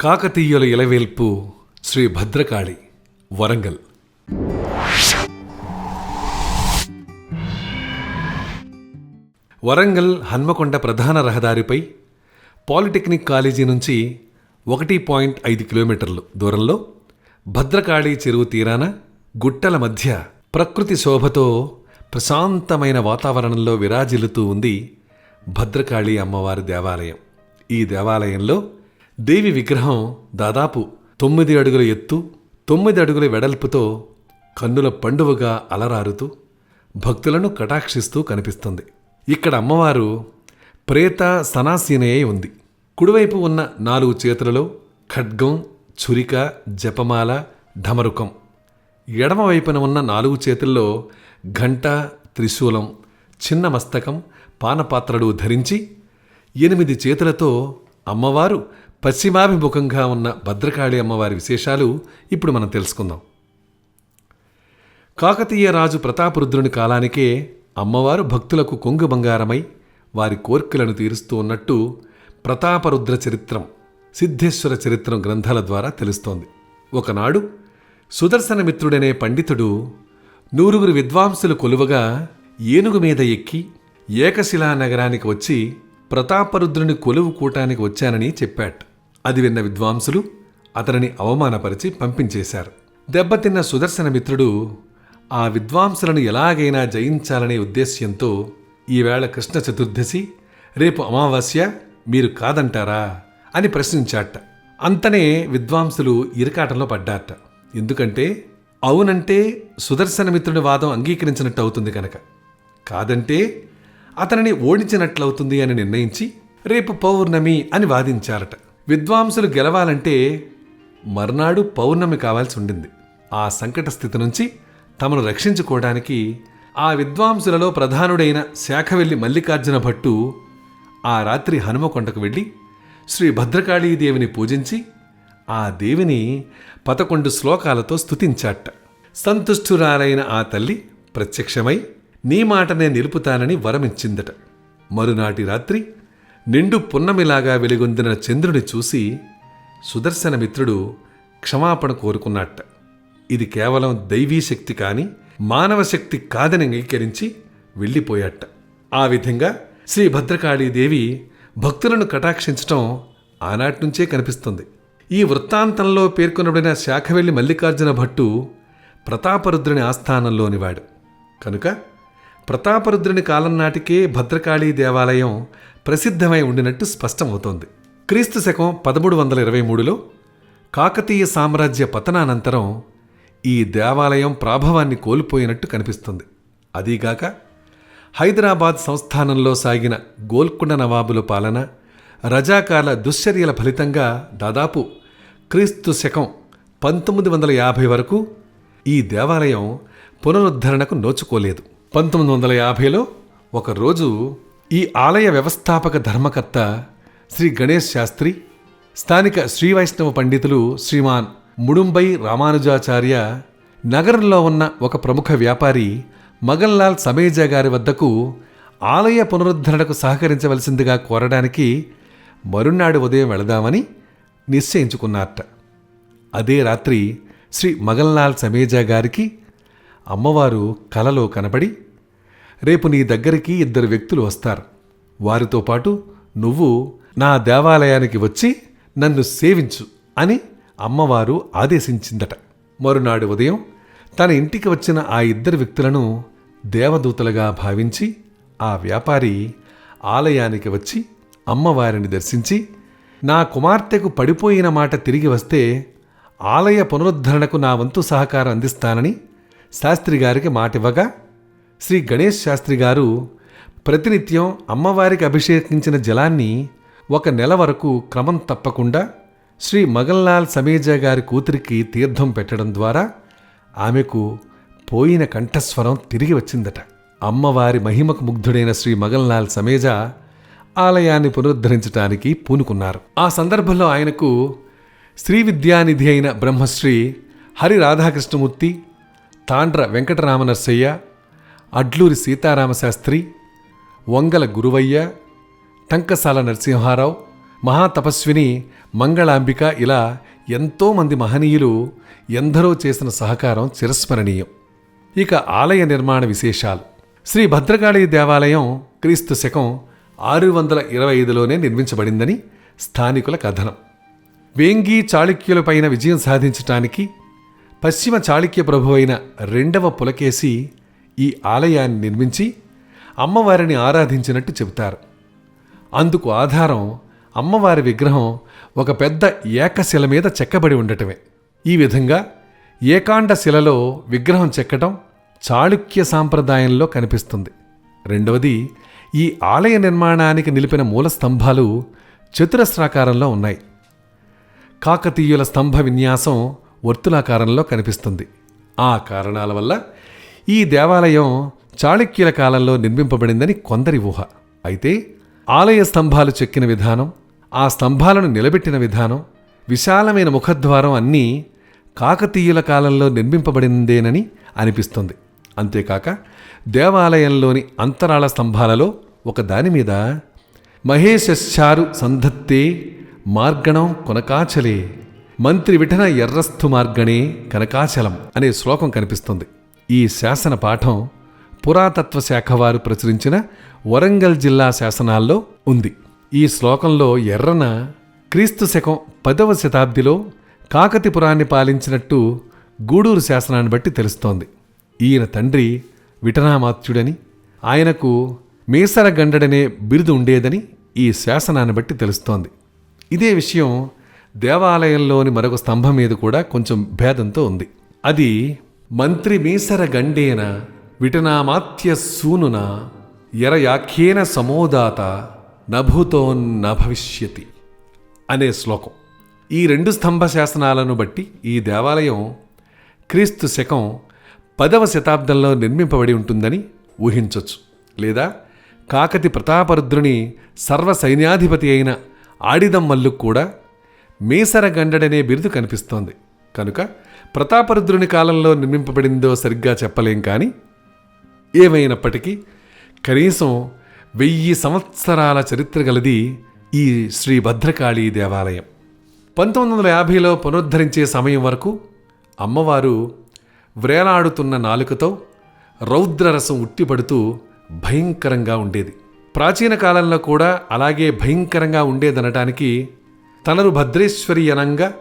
కాకతీయుల ఇలవేల్పు శ్రీ భద్రకాళి వరంగల్. వరంగల్ హన్మకొండ ప్రధాన రహదారిపై పాలిటెక్నిక్ కాలేజీ నుంచి ఒకటి పాయింట్ ఐదు కిలోమీటర్లు దూరంలో భద్రకాళి చెరువు తీరాన గుట్టల మధ్య ప్రకృతి శోభతో ప్రశాంతమైన వాతావరణంలో విరాజిల్లుతూ ఉంది భద్రకాళి అమ్మవారి దేవాలయం. ఈ దేవాలయంలో దేవి విగ్రహం దాదాపు తొమ్మిది అడుగుల ఎత్తు తొమ్మిది అడుగుల వెడల్పుతో కన్నుల పండువగా అలరారుతూ భక్తులను కటాక్షిస్తూ కనిపిస్తుంది. ఇక్కడ అమ్మవారు ప్రేత సనాసీనయ్య ఉంది. కుడివైపు ఉన్న నాలుగు చేతులలో ఖడ్గం చురిక జపమాల ఢమరుకం. ఎడమవైపున ఉన్న నాలుగు చేతుల్లో ఘంట త్రిశూలం చిన్న మస్తకం పానపాత్రలు ధరించి ఎనిమిది చేతులతో అమ్మవారు పశ్చిమాభిముఖంగా ఉన్న భద్రకాళి అమ్మవారి విశేషాలు ఇప్పుడు మనం తెలుసుకుందాం. కాకతీయ రాజు ప్రతాపరుద్రుని కాలానికే అమ్మవారు భక్తులకు కొంగు బంగారమై వారి కోర్కెలను తీరుస్తూ ఉన్నట్టు ప్రతాపరుద్ర చరిత్రం సిద్ధేశ్వర చరిత్రం గ్రంథాల ద్వారా తెలుస్తోంది. ఒకనాడు సుదర్శనమిత్రుడనే పండితుడు నూరుగురు విద్వాంసులు కొలువగా ఏనుగు మీద ఎక్కి ఏకశిలా నగరానికి వచ్చి ప్రతాపరుద్రుని కొలువు కూటానికి వచ్చానని చెప్పాడు అది విన్న విద్వాంసులు అతనిని అవమానపరిచి పంపించేశారు. దెబ్బతిన్న సుదర్శన మిత్రుడు ఆ విద్వాంసులను ఎలాగైనా జయించాలనే ఉద్దేశ్యంతో ఈవేళ కృష్ణ చతుర్దశి రేపు అమావాస్య మీరు కాదంటారా అని ప్రశ్నించాట. అంతనే విద్వాంసులు ఇరకాటంలో పడ్డాట. ఎందుకంటే అవునంటే సుదర్శనమిత్రుడి వాదం అంగీకరించినట్టు అవుతుంది కనుక కాదంటే అతనిని ఓడించినట్లవుతుంది అని నిర్ణయించి రేపు పౌర్ణమి అని వాదించారట. విద్వాంసులు గెలవాలంటే మర్నాడు పౌర్ణమి కావాల్సి ఉండింది. ఆ సంకట స్థితి నుంచి తమను రక్షించుకోవడానికి ఆ విద్వాంసులలో ప్రధానుడైన శాఖవెల్లి మల్లికార్జున భట్టు ఆ రాత్రి హనుమకొండకు వెళ్ళి శ్రీ భద్రకాళీదేవిని పూజించి ఆ దేవిని పదకొండు శ్లోకాలతో స్తుతించాట. సంతుష్టురాలైన ఆ తల్లి ప్రత్యక్షమై నీ మాటనే నిలుపుతానని వరమిచ్చిందట. మరునాటి రాత్రి నిండు పున్నమిలాగా వెలుగొందిన చంద్రుని చూసి సుదర్శన మిత్రుడు క్షమాపణ కోరుకున్నట్ట. ఇది కేవలం దైవీ శక్తి కాని మానవ శక్తి కాదని అంగీకరించి వెళ్ళిపోయాట. ఆ విధంగా శ్రీ భద్రకాళీదేవి భక్తులను కటాక్షించటం ఆనాటి నుంచే కనిపిస్తుంది. ఈ వృత్తాంతంలో పేర్కొనబడిన శాఖవెల్లి మల్లికార్జున భట్టు ప్రతాపరుద్రుని ఆస్థానంలోనివాడు. కనుక ప్రతాపరుద్రుని కాలం నాటికే భద్రకాళీ దేవాలయం ప్రసిద్ధమై ఉండినట్టు స్పష్టమవుతోంది. క్రీస్తు శకం పదమూడు వందల ఇరవై మూడులో కాకతీయ సామ్రాజ్య పతనానంతరం ఈ దేవాలయం ప్రాభవాన్ని కోల్పోయినట్టు కనిపిస్తుంది. అదీగాక హైదరాబాద్ సంస్థానంలో సాగిన గోల్కొండ నవాబుల పాలన రజాకాల దుశ్చర్యల ఫలితంగా దాదాపు క్రీస్తు శకం పంతొమ్మిది వందల యాభై వరకు ఈ దేవాలయం పునరుద్ధరణకు నోచుకోలేదు. పంతొమ్మిది వందల యాభైలో ఒకరోజు ఈ ఆలయ వ్యవస్థాపక ధర్మకర్త శ్రీ గణేష్ శాస్త్రి స్థానిక శ్రీ వైష్ణవ పండితులు శ్రీమాన్ ముడుంబై రామానుజాచార్య నగరంలో ఉన్న ఒక ప్రముఖ వ్యాపారి మగన్లాల్ సమేజా గారి వద్దకు ఆలయ పునరుద్ధరణకు సహకరించవలసిందిగా కోరడానికి మరునాడు ఉదయం వెళదామని నిశ్చయించుకున్నారట. అదే రాత్రి శ్రీ మగన్లాల్ సమేజా గారికి అమ్మవారు కలలో కనబడి రేపు నీ దగ్గరికి ఇద్దరు వ్యక్తులు వస్తారు. వారితో పాటు నువ్వు నా దేవాలయానికి వచ్చి నన్ను సేవించు అని అమ్మవారు ఆదేశించిందట. మరునాడు ఉదయం తన ఇంటికి వచ్చిన ఆ ఇద్దరు వ్యక్తులను దేవదూతలుగా భావించి ఆ వ్యాపారి ఆలయానికి వచ్చి అమ్మవారిని దర్శించి నా కుమార్తెకు పడిపోయిన మాట తిరిగి వస్తే ఆలయ పునరుద్ధరణకు నా వంతు సహకారం అందిస్తానని శాస్త్రి గారికి మాటివ్వగా శ్రీ గణేష్ శాస్త్రి గారు ప్రతినిత్యం అమ్మవారికి అభిషేకించిన జలాన్ని ఒక నెల వరకు క్రమం తప్పకుండా శ్రీ మగన్లాల్ సమేజా గారి కూతురికి తీర్థం పెట్టడం ద్వారా ఆమెకు పోయిన కంఠస్వరం తిరిగి వచ్చిందట. అమ్మవారి మహిమకు ముగ్ధుడైన శ్రీ మగన్లాల్ సమేజా ఆలయాన్ని పునరుద్ధరించడానికి పూనుకున్నారు. ఆ సందర్భంలో ఆయనకు శ్రీ విద్యానిధి అయిన బ్రహ్మశ్రీ హరి రాధాకృష్ణమూర్తి తాండ్ర వెంకటరామనర్సయ్య అడ్లూరి సీతారామశాస్త్రి వంగల గురువయ్య టంకసాల నరసింహారావు మహాతపస్విని మంగళాంబిక ఇలా ఎంతోమంది మహనీయులు ఎందరో చేసిన సహకారం చిరస్మరణీయం. ఇక ఆలయ నిర్మాణ విశేషాలు. శ్రీ భద్రకాళి దేవాలయం క్రీస్తు శకం ఆరు వందల ఇరవై ఐదులోనే నిర్మించబడిందని స్థానికుల కథనం. వేంగి చాళుక్యులపైన విజయం సాధించటానికి పశ్చిమ చాళుక్య ప్రభు అయిన రెండవ పులకేసి ఈ ఆలయాన్ని నిర్మించి అమ్మవారిని ఆరాధించినట్టు చెబుతారు. అందుకు ఆధారం అమ్మవారి విగ్రహం ఒక పెద్ద ఏకశిల మీద చెక్కబడి ఉండటమే. ఈ విధంగా ఏకాండ శిలలో విగ్రహం చెక్కడం చాళుక్య సాంప్రదాయంలో కనిపిస్తుంది. రెండవది ఈ ఆలయ నిర్మాణానికి నిలిపిన మూల స్తంభాలు చతురస్రాకారంలో ఉన్నాయి. కాకతీయుల స్తంభ విన్యాసం వర్తులాకారంలో కనిపిస్తుంది. ఆ కారణాల వల్ల ఈ దేవాలయం చాళుక్యుల కాలంలో నిర్మింపబడిందని కొందరి ఊహ. అయితే ఆలయ స్తంభాలు చెక్కిన విధానం ఆ స్తంభాలను నిలబెట్టిన విధానం విశాలమైన ముఖద్వారం అన్నీ కాకతీయుల కాలంలో నిర్మింపబడిందేనని అనిపిస్తుంది. అంతేకాక దేవాలయంలోని అంతరాళ స్తంభాలలో ఒక దాని మీద మహేశారు సంధత్తే మార్గణం కొనకాచలే. మంత్రి విఠన ఎర్రస్థు మార్గణే కనకాచలం అనే శ్లోకం కనిపిస్తుంది. ఈ శాసన పాఠం పురాతత్వ శాఖ వారు ప్రచురించిన వరంగల్ జిల్లా శాసనాల్లో ఉంది. ఈ శ్లోకంలో ఎర్రన క్రీస్తు శకం పదవ శతాబ్దిలో కాకతిపురాన్ని పాలించినట్టు గూడూరు శాసనాన్ని బట్టి తెలుస్తోంది. ఈయన తండ్రి విఠనామాత్యుడని ఆయనకు మేసరగండడనే బిరుదు ఉండేదని ఈ శాసనాన్ని బట్టి తెలుస్తోంది. ఇదే విషయం దేవాలయంలోని మరొక స్తంభం మీద కూడా కొంచెం భేదంతో ఉంది. అది మంత్రి మీసర గండేన విటనామాత్య సూనున ఎరయాఖ్యేన సమోదాత నభూతోన్న భవిష్యతి అనే శ్లోకం. ఈ రెండు స్తంభ శాసనాలను బట్టి ఈ దేవాలయం క్రీస్తు శకం పదవ శతాబ్దంలో నిర్మింపబడి ఉంటుందని ఊహించొచ్చు. లేదా కాకతి ప్రతాపరుద్రుని సర్వ సైన్యాధిపతి అయిన ఆడిదమ్మల్లు కూడా మీసరగండడనే బిరుదు కనిపిస్తోంది. కనుక ప్రతాపరుద్రుని కాలంలో నిర్మింపబడిందో సరిగ్గా చెప్పలేం కానీ ఏమైనప్పటికీ కనీసం వెయ్యి సంవత్సరాల చరిత్ర గలది ఈ శ్రీ భద్రకాళీ దేవాలయం. పంతొమ్మిది వందల యాభైలో పునరుద్ధరించే సమయం వరకు అమ్మవారు వ్రేలాడుతున్న నాలుకతో రౌద్రరసం ఉట్టిపడుతూ భయంకరంగా ఉండేది. ప్రాచీన కాలంలో కూడా అలాగే భయంకరంగా ఉండేదనటానికి తనరు భద్రేశ్వరి అనంగా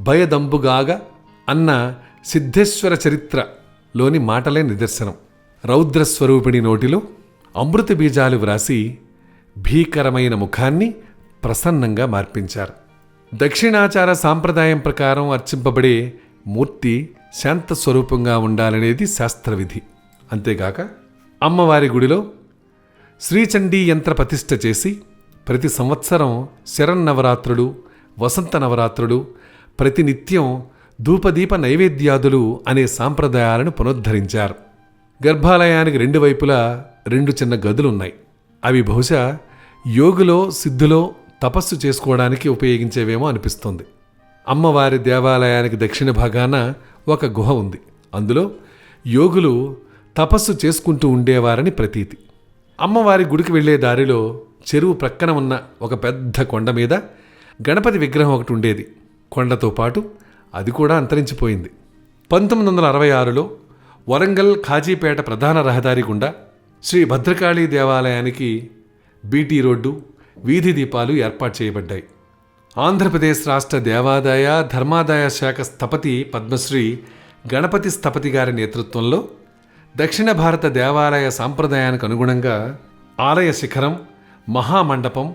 భయదంబుగాగా అన్న సిద్ధేశ్వర చరిత్రలోని మాటలే నిదర్శనం. రౌద్రస్వరూపిణి నోటిలో అమృత బీజాలు వ్రాసి భీకరమైన ముఖాన్ని ప్రసన్నంగా మార్పించారు. దక్షిణాచార సాంప్రదాయం ప్రకారం అర్చింపబడే మూర్తి శాంత స్వరూపంగా ఉండాలనేది శాస్త్రవిధి. అంతేగాక అమ్మవారి గుడిలో శ్రీచండీ యంత్ర ప్రతిష్ఠ చేసి ప్రతి సంవత్సరం శరన్నవరాత్రులు వసంత నవరాత్రులు ప్రతినిత్యం ధూపదీప నైవేద్యాదులు అనే సాంప్రదాయాలను పునరుద్ధరించారు. గర్భాలయానికి రెండు వైపులా రెండు చిన్న గదులున్నాయి. అవి బహుశా యోగులో సిద్ధులో తపస్సు చేసుకోవడానికి ఉపయోగించేవేమో అనిపిస్తుంది. అమ్మవారి దేవాలయానికి దక్షిణ భాగాన ఒక గుహ ఉంది. అందులో యోగులు తపస్సు చేసుకుంటూ ఉండేవారని ప్రతీతి. అమ్మవారి గుడికి వెళ్ళే దారిలో చెరువు ప్రక్కన ఉన్న ఒక పెద్ద కొండ మీద గణపతి విగ్రహం ఒకటి ఉండేది. కొండతో పాటు అది కూడా అంతరించిపోయింది. పంతొమ్మిది వందల అరవై ఆరులో వరంగల్ ఖాజీపేట ప్రధాన రహదారి గుండా శ్రీ భద్రకాళీ దేవాలయానికి బీటీ రోడ్డు వీధి దీపాలు ఏర్పాటు చేయబడ్డాయి. ఆంధ్రప్రదేశ్ రాష్ట్ర దేవాదాయ ధర్మాదాయ శాఖ స్థపతి పద్మశ్రీ గణపతి స్థపతి గారి నేతృత్వంలో దక్షిణ భారత దేవాలయ సాంప్రదాయానికి అనుగుణంగా ఆలయ శిఖరం మహామండపం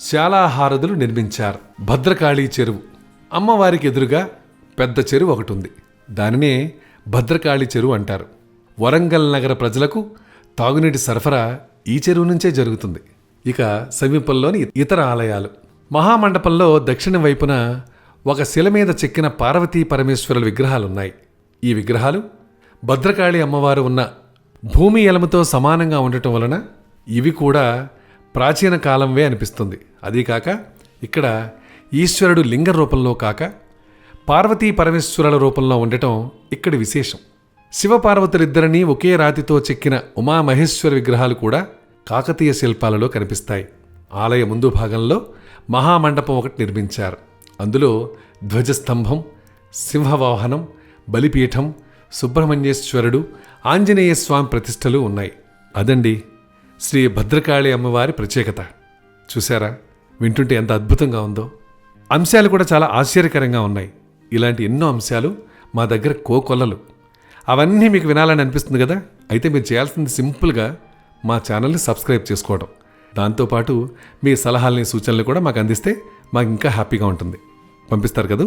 శాలాహారదులు నిర్మించారు. భద్రకాళీ చెరువు. అమ్మవారికి ఎదురుగా పెద్ద చెరువు ఒకటి ఉంది దానినే భద్రకాళి చెరువు అంటారు. వరంగల్ నగర ప్రజలకు తాగునీటి సరఫరా ఈ చెరువు నుంచే జరుగుతుంది. ఇక సమీపంలోని ఇతర ఆలయాలు. మహామండపంలో దక్షిణ వైపున ఒక శిల మీద చెక్కిన పార్వతీ పరమేశ్వరుల విగ్రహాలున్నాయి. ఈ విగ్రహాలు భద్రకాళి అమ్మవారు ఉన్న భూమి ఎలముతో సమానంగా ఉండటం వలన ఇవి కూడా ప్రాచీన కాలంవే అనిపిస్తుంది. అదీ కాక ఇక్కడ ఈశ్వరుడు లింగ రూపంలో కాక పార్వతీ పరమేశ్వరుల రూపంలో ఉండటం ఇక్కడి విశేషం. శివపార్వతులిద్దరినీ ఒకే రాతితో చెక్కిన ఉమామహేశ్వర విగ్రహాలు కూడా కాకతీయ శిల్పాలలో కనిపిస్తాయి. ఆలయ ముందు భాగంలో మహామండపం ఒకటి నిర్మించారు. అందులో ధ్వజస్తంభం సింహవాహనం బలిపీఠం సుబ్రహ్మణ్యేశ్వరుడు ఆంజనేయ స్వామి ప్రతిష్టలు ఉన్నాయి. అదండి శ్రీ భద్రకాళి అమ్మవారి ప్రత్యేకత. చూసారా వింటుంటే ఎంత అద్భుతంగా ఉందో. అంశాలు కూడా చాలా ఆశ్చర్యకరంగా ఉన్నాయి. ఇలాంటి ఎన్నో అంశాలు మా దగ్గర కోకొల్లలు. అవన్నీ మీకు వినాలని అనిపిస్తుంది కదా? అయితే మీరు చేయాల్సింది సింపుల్గా మా ఛానల్ని సబ్స్క్రైబ్ చేసుకోవడం. దాంతోపాటు మీ సలహాలని సూచనలు కూడా మాకు అందిస్తే మాకు ఇంకా హ్యాపీగా ఉంటుంది. పంపిస్తారు కదా?